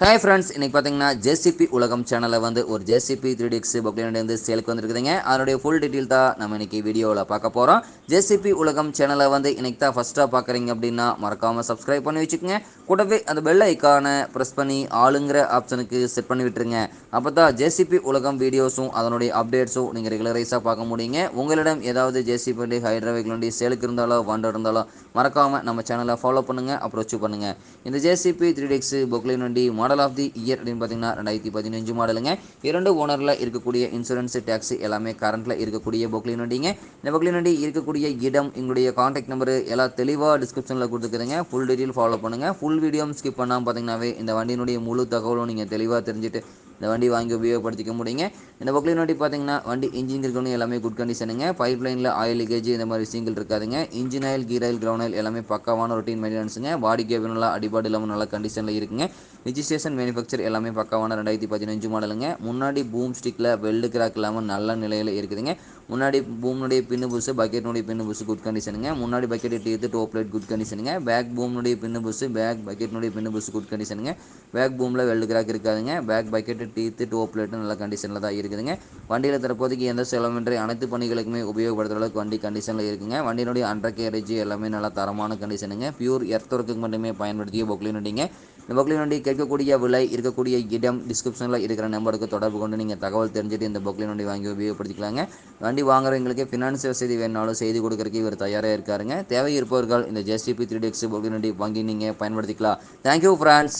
Hi friends இன்னைக்கு பார்த்தீங்கன்னா JCB உலகம் சேனலில் வந்து ஒரு ஜேசிபி த்ரீ டிஎக்ஸ் பொக்லின் வந்து சேலுக்கு வந்திருக்குதுங்க. அதனுடைய ஃபுல் டீட்டெயில் தான் நம்ம இன்னைக்கு வீடியோவில் பார்க்க போகிறோம் ஜேசிபி உலகம் சேனலை வந்து இன்னைக்கு தான் ஃபஸ்ட்டாக பார்க்குறீங்க அப்படின்னா மறக்காமல் சப்ஸ்கிரைப் பண்ணி வச்சுக்கோங்க. கூடவே அந்த பெல் ஐக்கானை ப்ரெஸ் பண்ணி ஆளுங்கிற ஆப்ஷனுக்கு செட் பண்ணி விட்டுருங்க. அப்போ தான் ஜேசிபி உலகம் வீடியோஸும் அதனுடைய அப்டேட்ஸும் நீங்கள் ரெகுலரைஸாக பார்க்க முடியுங்க. உங்களிடம் ஏதாவது ஜேசிபி வண்டி ஹைட்ரா வெஹிக்கிள் சேலுக்கு இருந்தாலோ வண்டர் இருந்தாலோ மறக்காமல் நம்ம சேனலை ஃபாலோ பண்ணுங்கள் அப்ரோச் பண்ணுங்கள் இந்த ஜேசிபி த்ரீ டிஎக்ஸ் பொக்லின் வண்டி மாடல் ஆஃப் தி இயர் அப்படின்னு பார்த்தீங்கன்னா ரெண்டாயிரத்தி பதினஞ்சு மாடலுங்க இரண்டு ஓனரில் இருக்கக்கூடிய இன்சூரன்ஸ் டேக்ஸ் எல்லாமே கரண்ட்டில் இருக்கக்கூடிய பொக்லின் வண்டிங்க. இந்த பொக்லின் வண்டி இருக்கக்கூடிய இடம் எங்களுடைய காண்டாக்ட் நம்பர் எல்லாம் தெளிவாக டிஸ்கிரிப்ஷனில் கொடுத்துருக்குதுங்க ஃபுல் டீட்டெயில் ஃபாலோ பண்ணுங்கள் ஃபுல் வீடியோ ஸ்கிப் பண்ணாமல் பார்த்தீங்கன்னாவே இந்த வண்டியினுடைய முழு தகவலும் நீங்கள் தெளிவாக தெரிஞ்சுட்டு இந்த வண்டி வாங்கி உபயோகப்படுத்திக்க முடியுங்க. இந்த பொக்லின் வண்டி பார்த்தீங்கன்னா வண்டி இன்ஜின் இருக்கணும் எல்லாமே குட் கண்டிஷனுங்க பைப் லைனில் ஆயில் லீக்கேஜ் இந்த மாதிரி சிங்கிள் இருக்காதுங்க. Engine oil gear oil ground oil எல்லாமே பக்காவான ரொட்டீன் மெயின்டெனன்ஸுங்க பாடி கேபின் நல்லா அடிபாடு இல்லாமல் நல்ல கண்டிஷனில் இருக்குங்க. ரிஜிஸ்ட்ரேஷன் மேனுஃபேக்சர் எல்லாமே பக்காவான ரெண்டாயிரத்தி பதினஞ்சு மாடலுங்க முன்னாடி பூம் ஸ்டிக்கில் வெல்டு கிராக் இல்லாமல் நல்ல நிலையில் இருக்குதுங்க. முன்னாடி பூம்னுடைய பின்னு புஸ் பக்கெட்னுடைய பின்னு புஷு குட் கண்டிஷனுங்க முன்னாடி bucket teeth top light good கண்டிஷனுங்க back பூம்னுடைய பின்னு புஸ் பேக் பக்கெட்னுடைய பின்னு புஸ் குட் கண்டிஷனுங்க பேக் பூமில் வெல்டு கிராக் இருக்காதுங்க. Back bucket teeth top light நல்ல கண்டிஷனில் தான் இருக்குதுங்க. வண்டியில் தற்போதைக்கு எந்த செலவின்றி அனைத்து பணிகளுக்குமே உபயோகப்படுத்துகிற அளவுக்கு வண்டி கண்டிஷனில் இருக்குங்க. வண்டியினுடைய அண்டர் கேரேஜ் எல்லாமே நல்லா தரமான கண்டிஷனுங்க பியூர் எர்த்தொர்க்கு மட்டுமே பயன்படுத்திய பொக்லின் வண்டிங்க. இந்த பொக்லின் வண்டி கேட்கக்கூடிய விலை இருக்கக்கூடிய இடம் டிஸ்கிரிப்ஷனில் இருக்கிற நம்பருக்கு தொடர்பு கொண்டு நீங்கள் தகவல் தெரிஞ்சுட்டு இந்த பொக்லின் நொண்டி வாங்கி உபயோகப்படுத்திக்கலாங்க. வண்டி வாங்குறவங்களுக்கு ஃபினான்ஸ் வசதி வேணாலும் செய்து கொடுக்கறதுக்கு இவர் தயாராக இருக்காருங்க. தேவை இருப்பவர்கள் இந்த ஜேசிபி த்ரீ டெக்ஸ் பொக்லின் நொண்டி வாங்கி நீங்கள் பயன்படுத்திக்கலாம். Thank you France